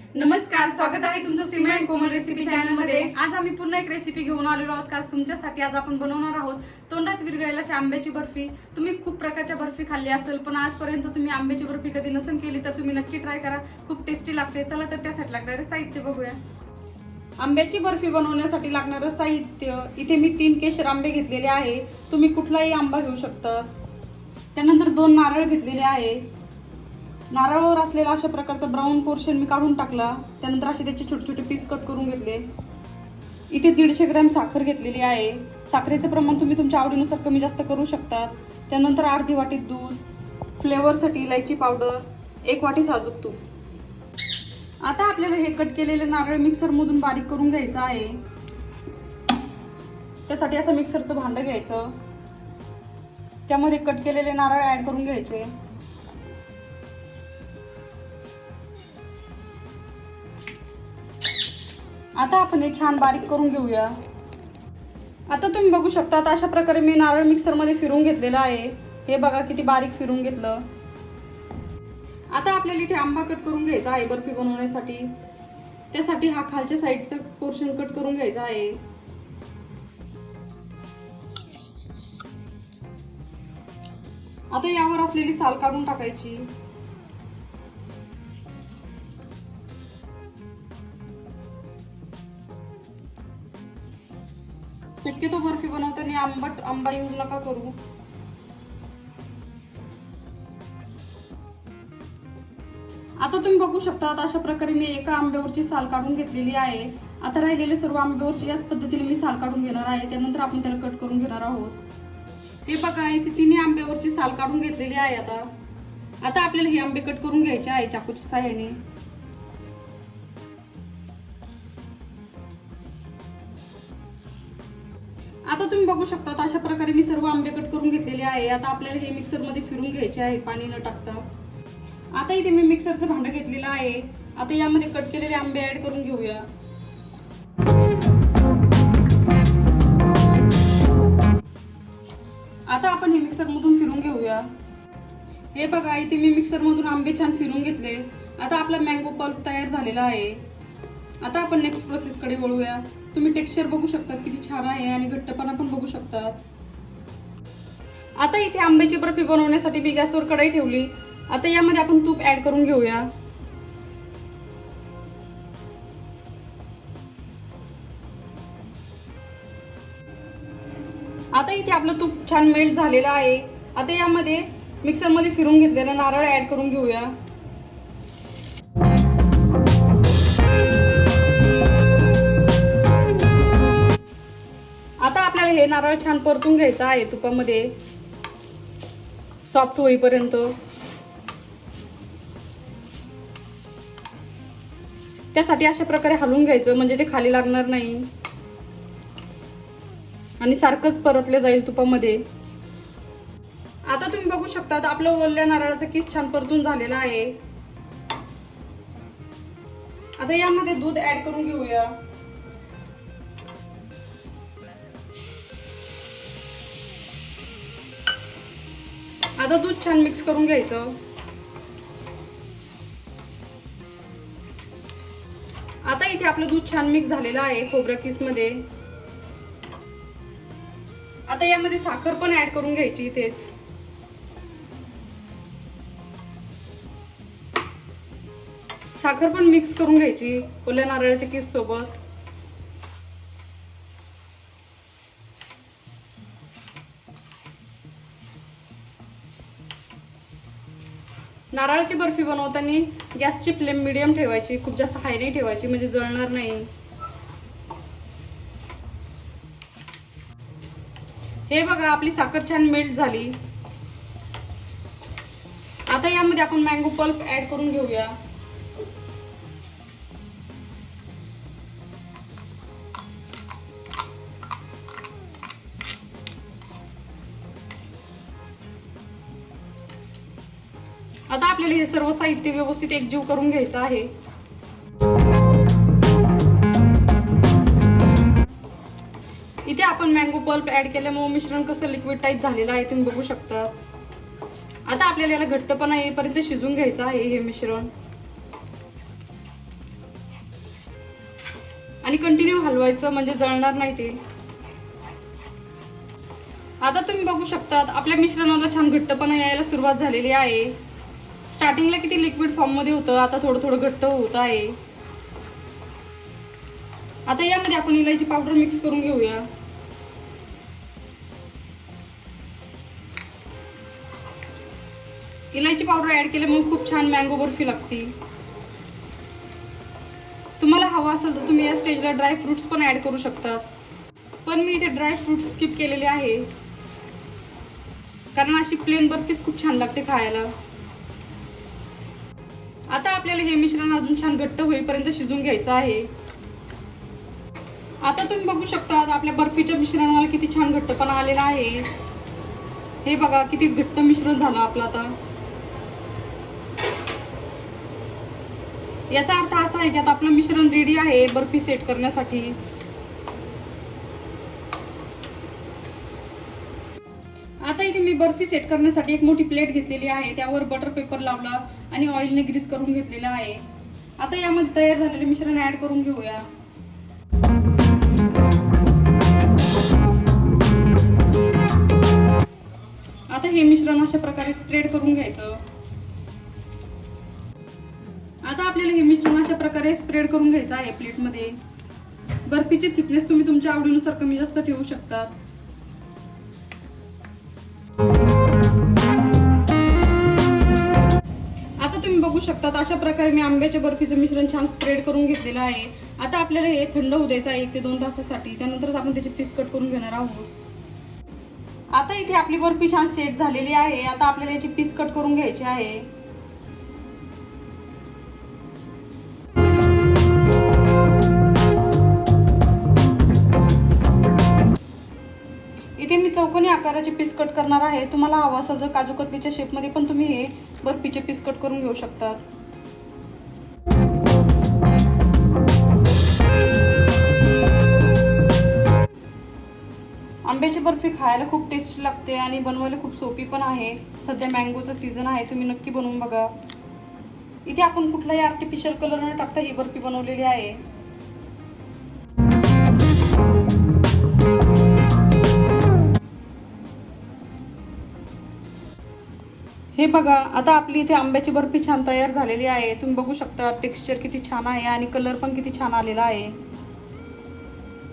नमस्कार स्वागत आहे तुमचं सीमा अँड कोमल रेसिपी चॅनलमध्ये. आज आम्ही पुन्हा एक रेसिपी घेऊन आलेलो आहोत. खास तुमच्यासाठी आज आपण बनवणार आहोत तोंडात विरघळेल आंब्याची बर्फी. तुम्ही खूप प्रकारच्या बर्फी खाल्ली असेल पण आजपर्यंत तुम्ही आंब्याची बर्फी कधी नसेल केली तर तुम्ही नक्की ट्राय करा. खूप टेस्टी लागते. चला तर त्यासाठी लागणारे साहित्य बघूया. आंब्याची बर्फी बनवण्यासाठी लागणारं साहित्य इथे मी तीन केशर आंबे घेतलेले आहे. तुम्ही कुठलाही आंबा घेऊ शकता. त्यानंतर दोन नारळ घेतलेले आहे. नारळावर असलेला अशा प्रकारचा ब्राऊन पोर्शन मी काढून टाकला. त्यानंतर असे त्याचे छोटे छोटे पीस कट करून घेतले. इथे दीडशे ग्रॅम साखर घेतलेली आहे. साखरेचं प्रमाण तुम्ही तुमच्या आवडीनुसार कमी जास्त करू शकता त्यानंतर अर्धी वाटी दूध फ्लेवरसाठी इलायची पावडर एक वाटी साजूक तूप. आता आपल्याला हे कट केलेले नारळ मिक्सरमधून बारीक करून घ्यायचं आहे. त्यासाठी असं मिक्सरचं भांडं घ्यायचं. त्यामध्ये कट केलेले नारळ ॲड करून घ्यायचे. आता आपण हे छान बारीक करून घेऊया. आता तुम्ही बघू शकता आता अशा प्रकारे मी नारळ मिक्सरमध्ये फिरून घेतलेलं आहे. हे बघा किती बारीक फिरून घेतलं. आता आपल्याला इथे आंबा कट करून घ्यायचा आहे बर्फी बनवण्यासाठी. त्यासाठी हा खालच्या साईडचं पोर्शन कट करून घ्यायचा आहे. आता यावर असलेली साल काढून टाकायची. शक्यतो बर्फी बनवताना आंबट आंबा यूज नका करू. आता तुम्ही बघू शकता अशा प्रकारे मी एका आंब्यावरची साल काढून घेतलेली आहे. आता राहिलेले सर्व आंब्यावरची याच पद्धतीने मी साल काढून घेणार आहे. त्यानंतर आपण त्याला कट करून घेणार आहोत. हे बघा इथे तिन्ही आंब्यावरची साल काढून घेतलेली आहे आता. आता आपल्याला हे आंबे कट करून घ्यायचे आहे चाकूच्या साह्याने आता तुम्ही बघू शकता अशा प्रकारे मी सर्व आंबे कट करून घेतलेले आहे. आता आपल्याला हे मिक्सरमध्ये फिरून घ्यायचे आहे पाणी न टाकता. आता इथे मी मिक्सरचं भांडं घेतलेलं आहे. आता यामध्ये कट केलेले आंबे ऍड करून घेऊया. आता आपण हे मिक्सरमधून फिरून घेऊया. हे बघा इथे मी मिक्सरमधून आंबे छान फिरून घेतले. आता आपला मँगो पल्प तयार झालेला आहे. आता आपण नेक्स्ट प्रोसेसकडे वळूया. तुम्ही टेक्स्चर बघू शकता किती छान आहे आणि घट्टपणा पण बघू शकता. आता इथे आंब्याची बर्फी बनवण्यासाठी मी गॅसवर कढई ठेवली. आता यामध्ये आपण तूप ऍड करून घेऊया. आता इथे आपलं तूप छान मेल्ट झालेलं आहे. आता यामध्ये मिक्सरमध्ये फिरून घेतलेला नारळ ऍड करून घेऊया. हे नारळ छान परतून घ्यायचं आहे तुपामध्ये. सॉफ्ट होईपर्यंत. त्यासाठी अशा प्रकारे हलवून घ्यायचं म्हणजे ते खाली लागणार नाही. आणि सारखंच परतले जाईल तुपामध्ये. आता तुम्ही बघू शकता आपलं ओल्या नारळाचा किस छान परतून झालेला आहे. आता यामध्ये दूध ऍड करून घेऊया. आता दूध छान मिक्स करून घ्यायचं. आता इथे आपलं दूध छान मिक्स झालेलं आहे खोबरं किसमध्ये आता यामध्ये साखर पण ऍड करून घ्यायची इथेच. साखर पण मिक्स करून घ्यायची ओल्या नारळाच्या किस सोबत नारळाची बर्फी बनवताना गॅसची फ्लेम मिडियम ठेवायची खूप जास्त हाय नाही ठेवायची म्हणजे जळणार नाही. हे बघा आपली साखर छान मेल्ट झाली. आता यामध्ये आपण मँगो पल्प ऍड करून घेऊया. आता आपल्याला हे सर्व साहित्य व्यवस्थित एकजीव करून घ्यायचं आहे. इथे आपण मँगो पल्प ऍड केल्यामुळे मिश्रण कसं लिक्विड टाईप झालेलं आहे तुम्ही बघू शकता. आता आपल्याला याला घट्टपणा येईपर्यंत शिजून घ्यायचं आहे हे मिश्रण. आणि कंटिन्यू हलवायचं म्हणजे जळणार नाही ते. आता तुम्ही बघू शकता आपल्या मिश्रणाला छान घट्टपणा यायला सुरुवात झालेली आहे. स्टार्टिंगला किती लिक्विड फॉर्ममध्ये होतं आता थोडं थोडं घट्ट होत आहे. आता यामध्ये आपण इलायची पावडर मिक्स करून घेऊया. इलायची पावडर ऍड केल्यामुळे खूप छान मँगो बर्फी लागते. तुम्हाला हवं असेल तर तुम्ही या स्टेजला ड्राय फ्रुट्स पण ऍड करू शकतात पण मी इथे ड्राय फ्रुट्स स्किप केलेले आहे. कारण अशी प्लेन बर्फीच खूप छान लागते खायला. आता आपल्याला हे मिश्रण अजून छान घट्ट होईपर्यंत शिजून घ्यायचं आहे. आता तुम्ही बघू शकता आपल्या बर्फीच्या मिश्रणाला किती छान घट्टपणा आलेला आहे. हे बघा किती घट्ट मिश्रण झालं आपलं आता. याचा अर्थ असा आहे की आता आपलं मिश्रण रेडी आहे बर्फी सेट करण्यासाठी. आता इथे मी बर्फी सेट करण्यासाठी एक मोठी प्लेट घेतलेली आहे. त्यावर बटर पेपर लावला आणि ऑइलने ग्रीस करून घेतलेला आहे. आता यामध्ये तयार झालेले मिश्रण ऍड करून घेऊया. आता हे मिश्रण अशा प्रकारे स्प्रेड करून घ्यायचं. आता आपल्याला हे मिश्रण अशा प्रकारे स्प्रेड करून घ्यायचं आहे प्लेटमध्ये बर्फीची थिकनेस तुम्ही तुमच्या आवडीनुसार कमी जास्त ठेवू शकतात. तुम्ही बघू शकता अशा प्रकारे मी आंब्याच्या बर्फीचं मिश्रण छान स्प्रेड करून घेतलेलं आहे. आता आपल्याला हे थंड होऊ द्यायचं आहे एक ते दोन तासासाठी. त्यानंतरच आपण त्याचे पीस कट करून घेणार आहोत. आता इथे आपली बर्फी छान सेट झालेली आहे. आता आपल्याला याची पीस कट करून घ्यायची आहे. इथे मी चौकोनी आकाराचे पीस कट करणार आहे. तुम्हाला हवा असेल तर काजू कतलीच्या शेपमध्ये पण तुम्ही हे बर्फीचे पीस कट करून घेऊ शकतात. आंब्याची बर्फी खायला खूप टेस्टी लागते आणि बनवायला खूप सोपी पण आहे. सध्या मँगोचं सीझन आहे तुम्ही नक्की बनवून बघा. इथे आपण कुठलाही आर्टिफिशियल कलर न टाकता ही बर्फी बनवलेली आहे. हे बघा आता आपली इथे आंब्याची बर्फी छान तयार झालेली आहे. तुम्ही बघू शकता टेक्स्चर किती छान आहे आणि कलर पण किती छान आलेला आहे.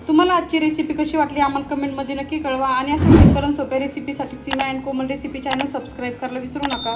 तुम्हाला आजची रेसिपी कशी वाटली आम्हाला कमेंटमध्ये नक्की कळवा. आणि अशा सिंपल सोप्या रेसिपीसाठी Seema and Komal recipe channel subscribe करायला विसरू नका.